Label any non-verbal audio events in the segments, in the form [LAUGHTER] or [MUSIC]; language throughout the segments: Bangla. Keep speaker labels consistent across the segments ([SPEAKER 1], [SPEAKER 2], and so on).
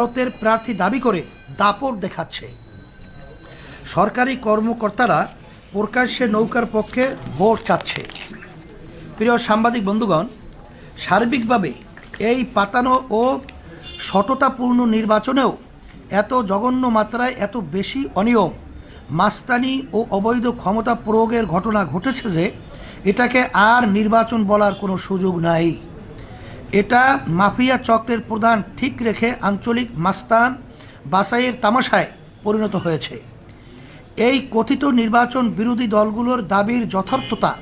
[SPEAKER 1] ভারতের প্রার্থী দাবি করে দাপট দেখাচ্ছে। সরকারি কর্মকর্তারা প্রকাশ্যে নৌকার পক্ষে ভোট চাচ্ছে। প্রিয় সাংবাদিক বন্ধুগণ, সার্বিকভাবে এই পাতানো ও সততাপূর্ণ নির্বাচনেও এত জঘন্য মাত্রায় এত বেশি অনিয়ম, মাস্তানি ও অবৈধ ক্ষমতা প্রয়োগের ঘটনা ঘটেছে যে এটাকে আর নির্বাচন বলার কোনো সুযোগ নাই। এটা মাফিয়া চক্রের প্রধান ঠিক রেখে আঞ্চলিক মাস্তান বাসাইয়ের তামাশায় পরিণত হয়েছে। এই কথিত নির্বাচন বিরোধী দলগুলোর দাবির যথার্থতা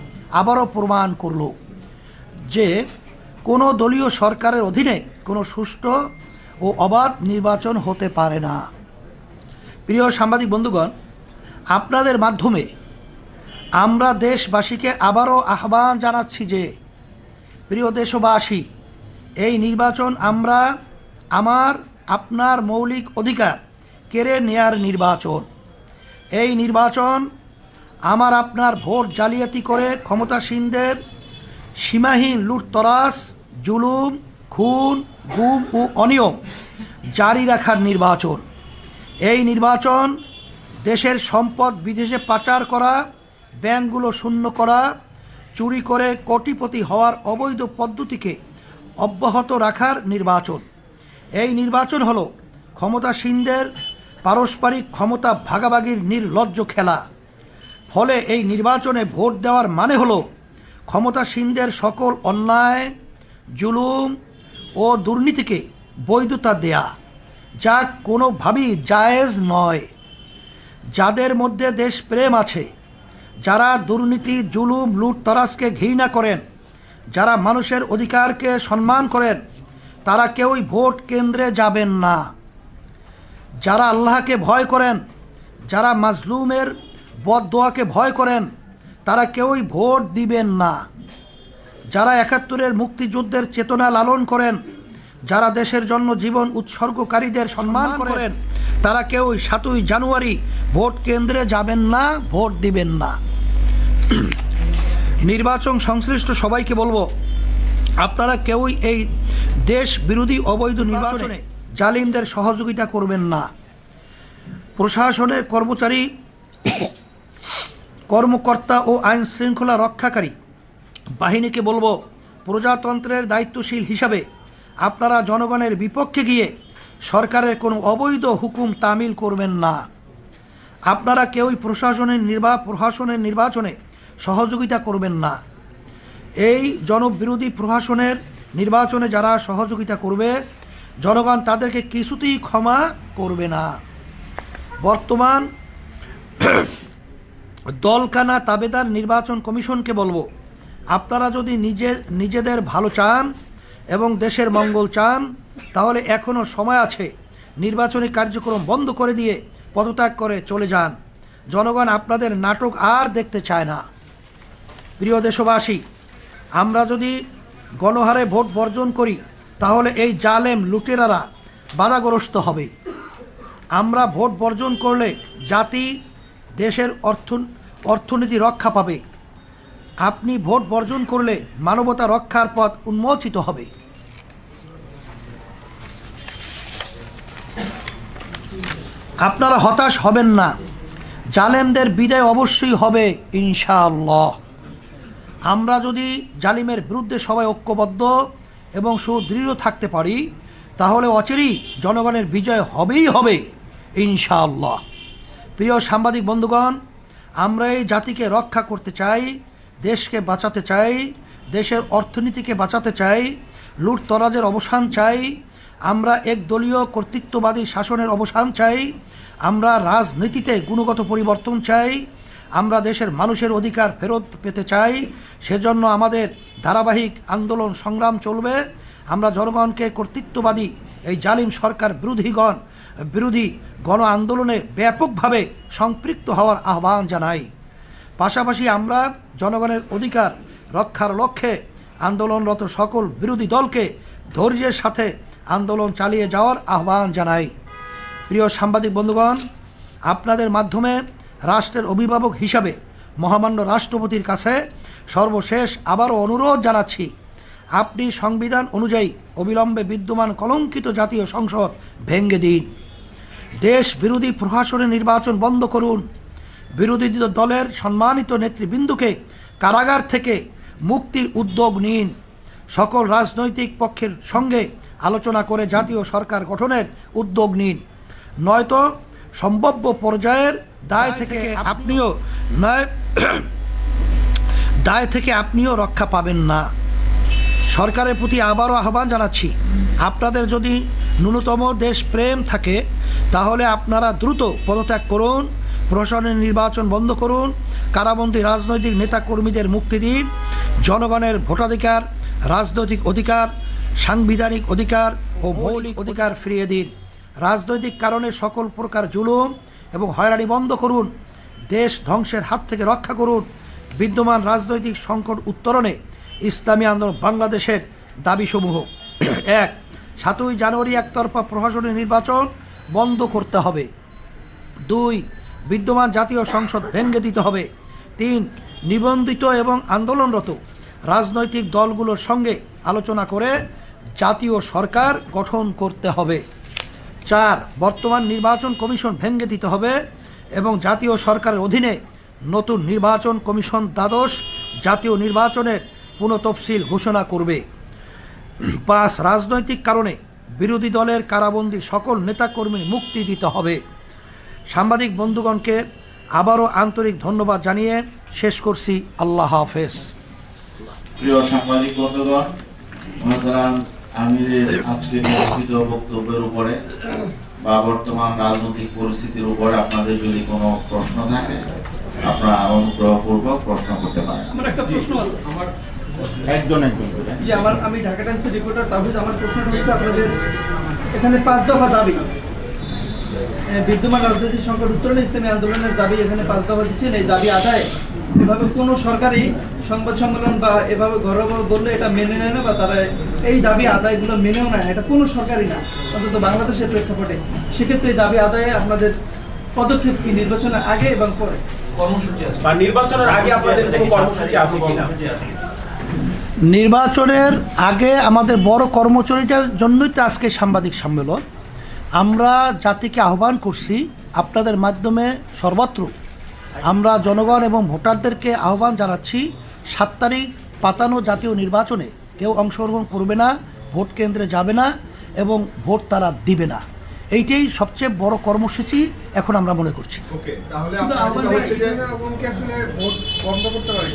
[SPEAKER 1] আবারও প্রমাণ করল যে কোনো দলীয় সরকারের অধীনে কোনো সুষ্ঠু ও অবাধ নির্বাচন হতে পারে না। প্রিয় সাংবাদিক বন্ধুগণ, আপনাদের মাধ্যমে আমরা দেশবাসীকে আবারও আহ্বান জানাচ্ছি যে, প্রিয় দেশবাসী এই নির্বাচন আমরা আমার, আপনার মৌলিক অধিকার কেড়ে নেয়ার নির্বাচন। এই নির্বাচন আমার, আপনার ভোট জালিয়াতি করে ক্ষমতাসীনদের সীমাহীন লুটতরাস জুলুম, খুন, গুম ও অনিয়ম জারি রাখার নির্বাচন। এই নির্বাচন দেশের সম্পদ বিদেশে পাচার করা, ব্যাংকগুলো শূন্য করা, চুরি করে কোটিপতি হওয়ার অবৈধ পদ্ধতিকে অব্যাহত রাখার নির্বাচন। এই নির্বাচন হলো ক্ষমতাসীনদের পারস্পরিক ক্ষমতা ভাগাভাগির নির্লজ্জ খেলা। ফলে এই নির্বাচনে ভোট দেওয়ার মানে হল ক্ষমতাসীনদের সকল অন্যায়, জুলুম ও দুর্নীতিকে বৈধতা দেয়া, যা কোনোভাবেই জায়েজ নয়। যাদের মধ্যে দেশপ্রেম আছে, যারা দুর্নীতি, জুলুম লুট তরাজকে ঘৃণা করেন যারা মানুষের অধিকারকে সম্মান করেন তারা কেউই ভোট কেন্দ্রে যাবেন না। যারা আল্লাহকে ভয় করেন যারা মাজলুমের বদদোয়াকে ভয় করেন তারা কেউই ভোট দিবেন না। যারা একাত্তরের মুক্তিযুদ্ধের চেতনা লালন করেন যারা দেশের জন্য জীবন উৎসর্গকারীদের সম্মান করেন। তারা কেউই সাতই জানুয়ারি ভোট কেন্দ্রে যাবেন না ভোট দিবেন না। নির্বাচন সংশ্লিষ্ট সবাইকে বলব আপনারা কেউই এই দেশ বিরোধী অবৈধ নির্বাচনে জালিমদের সহযোগিতা করবেন না। প্রশাসনের কর্মচারী কর্মকর্তা ও আইন শৃঙ্খলা রক্ষাকারী বাহিনীকে বলব প্রজাতন্ত্রের দায়িত্বশীল হিসাবে আপনারা জনগণের বিপক্ষে গিয়ে সরকারের কোনো অবৈধ হুকুম তামিল করবেন না। আপনারা কেউই প্রশাসনের নির্বা প্রশাসনের নির্বাচনে সহযোগিতা করবেন না। এই জনবিরোধী প্রশাসনের নির্বাচনে যারা সহযোগিতা করবে, জনগণ তাদেরকে কিছুতেই ক্ষমা করবে না। বর্তমান [CLEARS THROAT] দলকানা তাবেদার নির্বাচন কমিশনকে বলব, আপনারা যদি নিজে, নিজেদের ভালো চান এবং দেশের মঙ্গল চান, তাহলে এখনও সময় আছে নির্বাচনী কার্যক্রম বন্ধ করে দিয়ে পদত্যাগ করে চলে যান। জনগণ আপনাদের নাটক আর দেখতে চায় না। প্রিয় দেশবাসী, আমরা যদি গণহারে ভোট বর্জন করি, তাহলে এই জালেম লুটেরারা বাধাগ্রস্ত হবে। আমরা ভোট বর্জন করলে জাতি দেশের অর্থ, অর্থনীতি রক্ষা পাবে। আপনি ভোট বর্জন করলে মানবতা রক্ষার পথ উন্মোচিত হবে। আপনারা হতাশ হবেন না। জালেমদের বিদায় অবশ্যই হবে, ইনশাআল্লাহ। আমরা যদি জালিমের বিরুদ্ধে সবাই ঐক্যবদ্ধ এবং সুদৃঢ় থাকতে পারি, তাহলে অচেরই জনগণের বিজয় হবেই হবে, ইনশাআল্লাহ। প্রিয় সাংবাদিক বন্ধুগণ, আমরা এই জাতিকে রক্ষা করতে চাই, দেশকে বাঁচাতে চাই, দেশের অর্থনীতিকে বাঁচাতে চাই, লুটতরাজের অবসান চাই, আমরা একদলীয় কর্তৃত্ববাদী শাসনের অবসান চাই, আমরা রাজনীতিতে গুণগত পরিবর্তন চাই আমরা দেশের মানুষের অধিকার ফেরত পেতে চাই, সেজন্য আমাদের ধারাবাহিক আন্দোলন সংগ্রাম চলবে। আমরা জনগণকে কর্তৃত্ববাদী, এই জালিম সরকার বিরোধীগণ, বিরোধী গণ আন্দোলনে ব্যাপকভাবে সম্পৃক্ত হওয়ার আহ্বান জানাই। পাশাপাশি আমরা জনগণের অধিকার রক্ষার লক্ষ্যে আন্দোলনরত সকল বিরোধী দলকে ধৈর্যের সাথে আন্দোলন চালিয়ে যাওয়ার আহ্বান জানাই। প্রিয় সাংবাদিক বন্ধুগণ, আপনাদের মাধ্যমে রাষ্ট্রের অভিভাবক হিসাবে মহামান্য রাষ্ট্রপতির কাছে সর্বশেষ আবারও অনুরোধ জানাচ্ছি। আপনি সংবিধান অনুযায়ী অবিলম্বে বিদ্যমান কলঙ্কিত জাতীয় সংসদ ভেঙ্গে দিন। দেশ বিরোধী প্রশাসনের নির্বাচন বন্ধ করুন। বিরোধী দলের সম্মানিত নেতৃবৃন্দকে কারাগার থেকে মুক্তির উদ্যোগ নিন। সকল রাজনৈতিক পক্ষের সঙ্গে আলোচনা করে জাতীয় সরকার গঠনের উদ্যোগ নিন। নয়তো সম্ভাব্য পর্যায়ের দায় থেকে আপনিও নয়, দায় থেকে আপনিও রক্ষা পাবেন না। সরকারের প্রতি আবারও আহ্বান জানাচ্ছি। আপনাদের যদি ন্যূনতম দেশপ্রেম থাকে, তাহলে আপনারা দ্রুত পদত্যাগ করুন, প্রশাসনের নির্বাচন বন্ধ করুন, কারাবন্দী রাজনৈতিক নেতাকর্মীদের মুক্তি দিন, জনগণের ভোটাধিকার, রাজনৈতিক অধিকার, সাংবিধানিক অধিকার ও মৌলিক অধিকার ফিরিয়ে দিন। রাজনৈতিক কারণে সকল প্রকার জুলুম এবং হয়রানি বন্ধ করুন। দেশ ধ্বংসের হাত থেকে রক্ষা করুন। বিদ্যমান রাজনৈতিক সংকট উত্তরণে ইসলামী আন্দোলন বাংলাদেশের দাবিসমূহ। এক, সাতই জানুয়ারি একতরফা প্রশাসনিক নির্বাচন বন্ধ করতে হবে। দুই, বিদ্যমান জাতীয় সংসদ ভেঙে দিতে হবে। তিন, নিবন্ধিত এবং আন্দোলনরত রাজনৈতিক দলগুলোর সঙ্গে আলোচনা করে জাতীয় সরকার গঠন করতে হবে। চার, বর্তমান নির্বাচন কমিশন ভেঙে দিতে হবে এবং জাতীয় সরকারের অধীনে নতুন নির্বাচন কমিশন দ্বাদশ জাতীয় নির্বাচনের পুনঃতফসিল ঘোষণা করবে। পাঁচ, রাজনৈতিক কারণে বিরোধী দলের কারাবন্দী সকল নেতাকর্মী মুক্তি দিতে হবে। সাংবাদিক বন্ধুগণকে আবারও আন্তরিক ধন্যবাদ জানিয়ে শেষ করছি। আল্লাহ হাফেজ।
[SPEAKER 2] প্রিয় সাংবাদিক বন্ধুগণ আমিরের আজকে লিখিত বক্তব্যের উপরে বা বর্তমান রাজনৈতিক পরিস্থিতির উপরে আপনাদের যদি কোনো প্রশ্ন থাকে আপনারা অনুগ্রহপূর্বক প্রশ্ন করতে পারেন।
[SPEAKER 3] আমার একটা প্রশ্ন আছে। আমার
[SPEAKER 2] একজন একজন
[SPEAKER 3] যে আমার আমি ঢাকা টাইমসের রিপোর্টার তাহিদ আমার প্রশ্নটা হচ্ছে আপনাদের এখানে পাঁচ দফা দাবি। বিদ্যমান রাজনৈতিক সংকট উত্তরণে ইসলামী আন্দোলনের দাবি এখানে পাঁচ দফা দিচ্ছেন। এই দাবি আদায় এভাবে কোনো সরকারি সংবাদ সম্মেলন বা এভাবে ঘরোয়া বললে এটা মেনে নেয় না বা তারা এই দাবি আদায়গুলো মেনেও নেয় না। এটা কোনো সরকারি না অন্তত বাংলাদেশের প্রেক্ষাপটে। সেক্ষেত্রে এই দাবি আদায়ে আপনাদের পদক্ষেপ কি নির্বাচনের আগে এবং পরে?
[SPEAKER 4] বা নির্বাচনের আগে আপনাদের কোনো কর্মসূচি আছে কিনা?
[SPEAKER 1] নির্বাচনের আগে আমাদের বড় কর্মচারীটার জন্যই তো আজকে সাংবাদিক সম্মেলন। আমরা জাতিকে আহ্বান করছি আপনাদের মাধ্যমে সর্বত্র আমরা জনগণ এবং ভোটারদেরকে আহ্বান জানাচ্ছি সাত তারিখ পাতানো জাতীয় নির্বাচনে কেউ অংশগ্রহণ করবে না ভোট কেন্দ্রে যাবে না এবং ভোট তারা দিবে না। এইটাই সবচেয়ে বড় কর্মসূচি এখন আমরা মনে করছি।
[SPEAKER 5] ওকে তাহলে
[SPEAKER 3] শুধু
[SPEAKER 5] আপনার যেটা
[SPEAKER 3] আমাদের
[SPEAKER 5] হচ্ছে যে
[SPEAKER 3] আসলে ভোট বন্ধ করতে পারি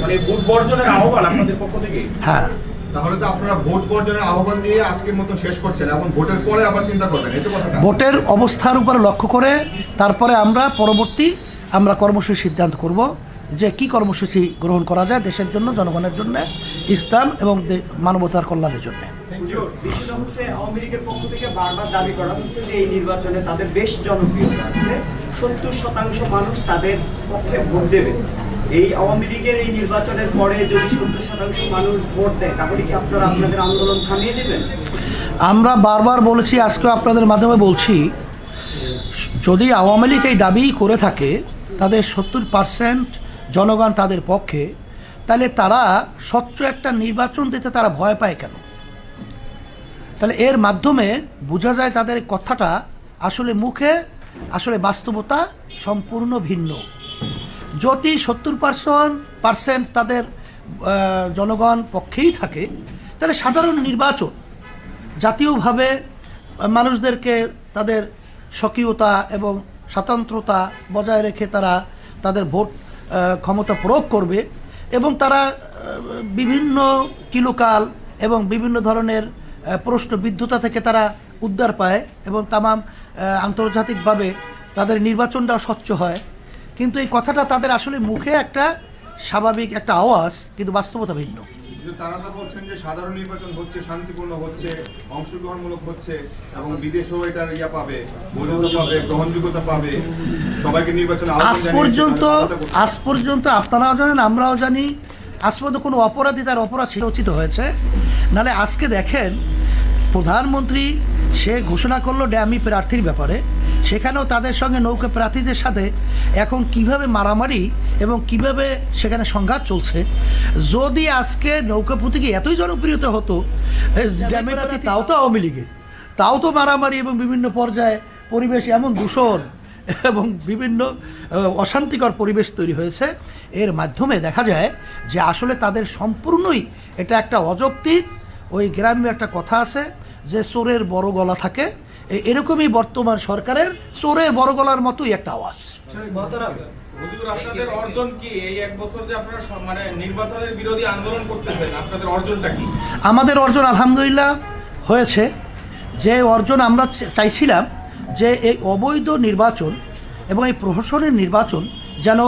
[SPEAKER 4] মানে ভোট বর্জনের আহ্বান আপনাদের পক্ষ থেকে?
[SPEAKER 1] হ্যাঁ।
[SPEAKER 5] তাহলে তো আপনারা ভোট বর্জনের আহ্বান দিয়ে আজকের মতো শেষ করছেন এখন ভোটের পরে আবার চিন্তা করবেন এই তো কথাটা।
[SPEAKER 1] ভোটের অবস্থার উপর লক্ষ্য করে তারপরে আমরা পরবর্তী আমরা কর্মসূচি সিদ্ধান্ত করব যে কি কর্মসূচি গ্রহণ করা যায় দেশের জন্য জনগণের জন্য ইসলাম এবং মানবতার কল্যাণের জন্য।
[SPEAKER 6] এই নির্বাচনে তাদের বেশ জনপ্রিয়তা সত্তর শতাংশ মানুষ তাদের পক্ষে ভোট দেবে এই আওয়ামী লীগের এই নির্বাচনের পরে যদি সত্তর শতাংশ মানুষ ভোট দেয় তাহলে কি আপনারা আপনাদের আন্দোলন থামিয়ে দেবেন?
[SPEAKER 1] আমরা বারবার বলেছি আজকে আপনাদের মাধ্যমে বলছি যদি আওয়ামী লীগ এই দাবি করে থাকে তাদের সত্তর পার্সেন্ট জনগণ তাদের পক্ষে, তাহলে তারা স্বচ্ছ একটা নির্বাচন দিতে তারা ভয় পায় কেন? তাহলে এর মাধ্যমে বোঝা যায় তাদের কথাটা আসলে মুখে, আসলে বাস্তবতা সম্পূর্ণ ভিন্ন। যদি সত্তর পার্সেন্ট পার্সেন্ট তাদের জনগণ পক্ষেই থাকে, তাহলে সাধারণ নির্বাচন জাতীয়ভাবে মানুষদেরকে তাদের স্বকীয়তা এবং স্বাতন্ত্রতা বজায় রেখে তারা তাদের ভোট ক্ষমতা প্রয়োগ করবে এবং তারা বিভিন্ন কিলোকাল এবং বিভিন্ন ধরনের প্রশ্ন প্রশ্নবিদ্ধতা থেকে তারা উদ্ধার পায় এবং তামাম আন্তর্জাতিকভাবে তাদের নির্বাচনটাও স্বচ্ছ হয়। কিন্তু এই কথাটা তাদের আসলে মুখে একটা স্বাভাবিক একটা আওয়াজ, কিন্তু বাস্তবতা ভিন্ন।
[SPEAKER 5] কিন্তু তারা তো বলছেন যে সাধারণ নির্বাচন হচ্ছে শান্তিপূর্ণ হচ্ছে অংশগ্রহণমূলক হচ্ছে এবং বিদেশেও এটার ইয়া পাবে বৈধতা পাবে গ্রহণযোগ্যতা পাবে। সবাইকে নির্বাচনে
[SPEAKER 1] আজ পর্যন্ত। আজ পর্যন্ত আপনারাও জানেন আমরাও জানি আজ পর্যন্ত কোনো অপরাধী তার অপরাধ ছিল উচিত হয়েছে। নাহলে আজকে দেখেন প্রধানমন্ত্রী সে ঘোষণা করল ড্যামি প্রার্থীর ব্যাপারে। সেখানেও তাদের সঙ্গে নৌকা প্রার্থীদের সাথে এখন কীভাবে মারামারি এবং কীভাবে সেখানে সংঘাত চলছে? যদি আজকে নৌকা প্রতীকে এতই জনপ্রিয়তা হতো তাও তো আওয়ামী লীগে তাও তো মারামারি এবং বিভিন্ন পর্যায়ে পরিবেশ এমন দূষণ এবং বিভিন্ন অশান্তিকর পরিবেশ তৈরি হয়েছে। এর মাধ্যমে দেখা যায় যে আসলে তাদের সম্পূর্ণই এটা একটা অযৌক্তিক ওই গ্রামে একটা কথা আছে যে চোরের বড় গলা থাকে। এরকমই বর্তমান সরকারের চোরে বড় গলার মতোই একটা আওয়াজ।
[SPEAKER 4] হুজুর আপনাদের অর্জন কি? এই এক বছর যে আপনারা মানে নির্বাচনের বিরোধী আন্দোলন করতেছেন আপনাদের অর্জনটা কি?
[SPEAKER 1] আমাদের অর্জন আলহামদুলিল্লাহ হয়েছে। যে অর্জন আমরা চাইছিলাম যে এই অবৈধ নির্বাচন এবং এই প্রহসনের নির্বাচন যেন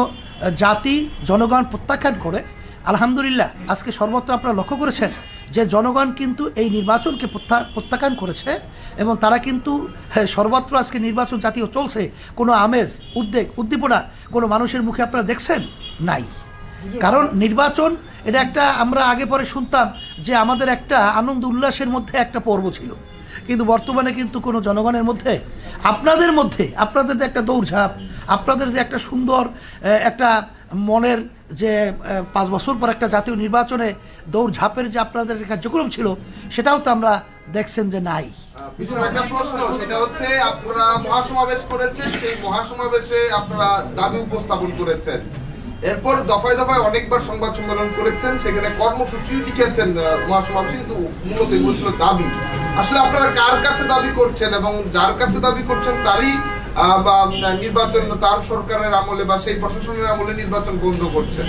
[SPEAKER 1] জাতি জনগণ প্রত্যাখ্যান করে আলহামদুলিল্লাহ আজকে সর্বত্র আপনারা লক্ষ্য করেছেন যে জনগণ কিন্তু এই নির্বাচনকে প্রত্যা- প্রত্যাখ্যান করেছে এবং তারা কিন্তু হ্যাঁ, সর্বত্র আজকে নির্বাচন জাতীয় চলছে কোনো আমেজ উদ্বেগ উদ্দীপনা কোনো মানুষের মুখে আপনারা দেখছেন? নাই। কারণ নির্বাচন এটা একটা আমরা আগে পরে শুনতাম যে আমাদের একটা আনন্দ উল্লাসের মধ্যে একটা পর্ব ছিল। কিন্তু বর্তমানে কিন্তু কোনো জনগণের মধ্যে আপনাদের মধ্যে আপনাদের যে একটা দৌড়ঝাঁপ আপনাদের যে একটা সুন্দর একটা মনের যে পাঁচ বছর পর একটা জাতীয় নির্বাচনে দৌড়ঝাঁপের যে আপনাদের কার্যক্রম ছিল, সেটাও তো আমরা দেখছেন যে নাই।
[SPEAKER 7] সেটা হচ্ছে আপনারা করেছেন, সেই আপনারা দাবি উপস্থাপন করেছেন। এরপর দফায় দফায় অনেকবার সংবাদ সম্মেলন করেছেন, সেখানে কিন্তু দাবি। আসলে আপনারা কার কাছে দাবি করছেন এবং যার কাছে দাবি করছেন তারই বা নির্বাচন, তার সরকারের আমলে বা সেই প্রশাসনের আমলে নির্বাচন বন্ধ করছেন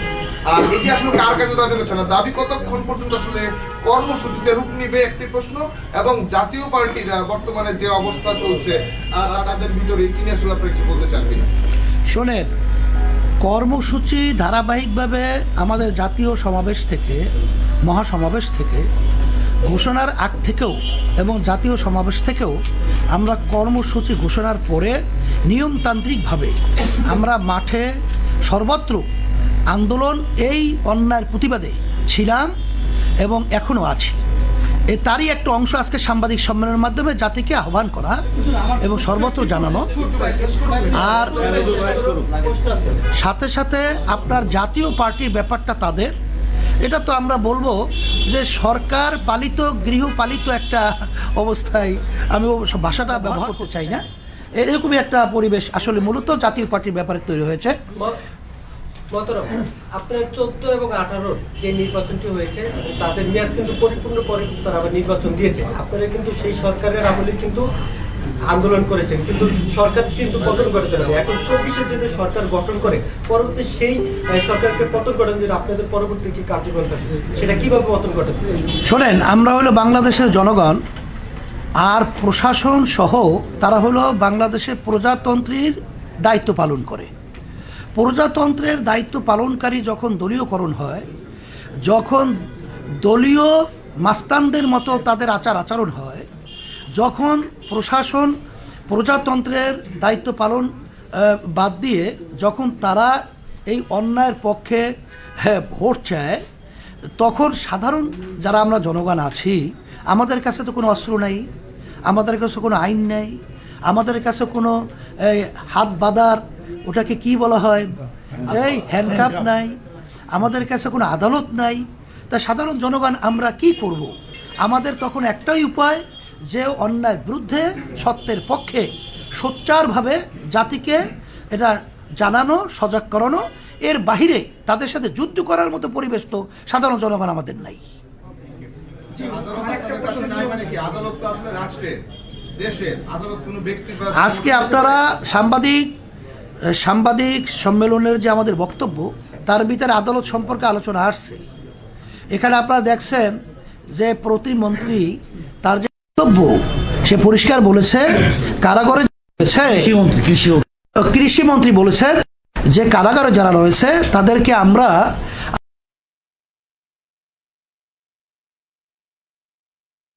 [SPEAKER 7] আর এটি আসলে কার কাছে দাবি করছেন না? দাবি কতক্ষণ পর্যন্ত আসলে কর্মসূচিতে রূপ নিবে একটি প্রশ্ন, এবং জাতীয় পার্টির বর্তমানে যে অবস্থা চলছে তাদের ভিতরে এটি নিয়ে আসলে আপনি কিছু বলতে চান কিনা?
[SPEAKER 1] শোনেন, কর্মসূচি ধারাবাহিকভাবে আমাদের জাতীয় সমাবেশ থেকে, মহাসমাবেশ থেকে ঘোষণার আগ থেকেও এবং জাতীয় সমাবেশ থেকেও আমরা কর্মসূচি ঘোষণার পরে নিয়মতান্ত্রিকভাবে আমরা মাঠে সর্বত্র আন্দোলন, এই অন্যায়ের প্রতিবাদে ছিলাম এবং এখনও আছি। এ তারই একটা অংশ আজকে সাংবাদিক সম্মেলনের মাধ্যমে জাতিকে আহ্বান করা এবং সর্বত্র জানানো। আর সাথে সাথে আপনার জাতীয় পার্টির ব্যাপারটা তাদের এটা তো আমরা বলব যে সরকার পালিত গৃহপালিত একটা অবস্থায় আমি ভাষাটা ব্যবহার করতে চাই না। এরকমই একটা পরিবেশ আসলে মূলত জাতীয় পার্টির ব্যাপারে তৈরি হয়েছে।
[SPEAKER 8] আপনার চোদ্দ এবং আঠারোর যে নির্বাচনটি হয়েছে তাদের মেয়াদ কিন্তু পরিপূর্ণ পরে আবার নির্বাচন দিয়েছে। আপনারা কিন্তু সেই সরকারের আমলে কিন্তু আন্দোলন করেছেন, কিন্তু সরকার কিন্তু পতন করে চলে এখন চব্বিশে যে সরকার গঠন করে, পরবর্তী সেই সরকারকে পতন করেন যে আপনাদের পরবর্তী কি কার্যক্রম সেটা কীভাবে পতন ঘটাচ্ছে
[SPEAKER 1] শোনেন, আমরা হলো বাংলাদেশের জনগণ, আর প্রশাসন সহ তারা হলো বাংলাদেশের প্রজাতন্ত্রের দায়িত্ব পালন করে। প্রজাতন্ত্রের দায়িত্ব পালনকারী যখন দলীয়করণ হয়, যখন দলীয় মাস্তানদের মতো তাদের আচার আচরণ হয় যখন প্রশাসন প্রজাতন্ত্রের দায়িত্ব পালন বাদ দিয়ে যখন তারা এই অন্যায়ের পক্ষে হ্যাঁ, ভোট চায় তখন সাধারণ যারা আমরা জনগণ আছি আমাদের কাছে তো কোনো অস্ত্র নেই আমাদের কাছে কোনো আইন নেই আমাদের কাছে কোনো এই, হাত বাঁধার ওটাকে কি বলা হয় এই হ্যান্ডকাপ নাই আমাদের কাছে কোনো আদালত নাই তা সাধারণ জনগণ আমরা কি করব। আমাদের তখন একটাই উপায় যে অন্যায়ের বিরুদ্ধে সত্যের পক্ষে সোচ্চারভাবে জাতিকে এটা জানানো সজাগ করানো এর বাহিরে তাদের সাথে যুদ্ধ করার মতো পরিবেশ তো সাধারণ জনগণ আমাদের নাই।
[SPEAKER 5] মানে কি? আদালত তো আসলে রাষ্ট্রের দেশের আদালত কোনো ব্যক্তি বা
[SPEAKER 1] আজকে আপনারা সাংবাদিক সাংবাদিক সম্মেলনের যে আমাদের বক্তব্য তার ভিতরে আদালত সম্পর্কে আলোচনা আসছে। এখানে আপনারা দেখছেন যে প্রতিমন্ত্রী বক্তব্য। সে পরিষ্কার বলেছে কারাগারে রয়েছে কৃষিমন্ত্রী বলেছেন যে কারাগারে যারা রয়েছে তাদেরকে আমরা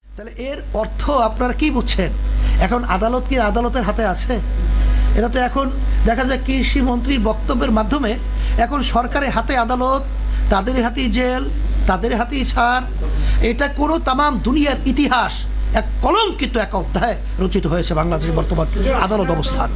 [SPEAKER 1] তাহলে এর অর্থ আপনারা কি বুঝছেন? এখন আদালত কি আদালতের হাতে আছে? এটা তো এখন দেখা যায় কৃষি মন্ত্রীর বক্তব্যের মাধ্যমে এখন সরকারের হাতে আদালত তাদের হাতেই জেল তাদের হাতেই ছাড় এটা কোনো তামাম দুনিয়ার ইতিহাস। এক কলঙ্কিত এক অধ্যায় রচিত হয়েছে বাংলাদেশের বর্তমান আদালত অবস্থান।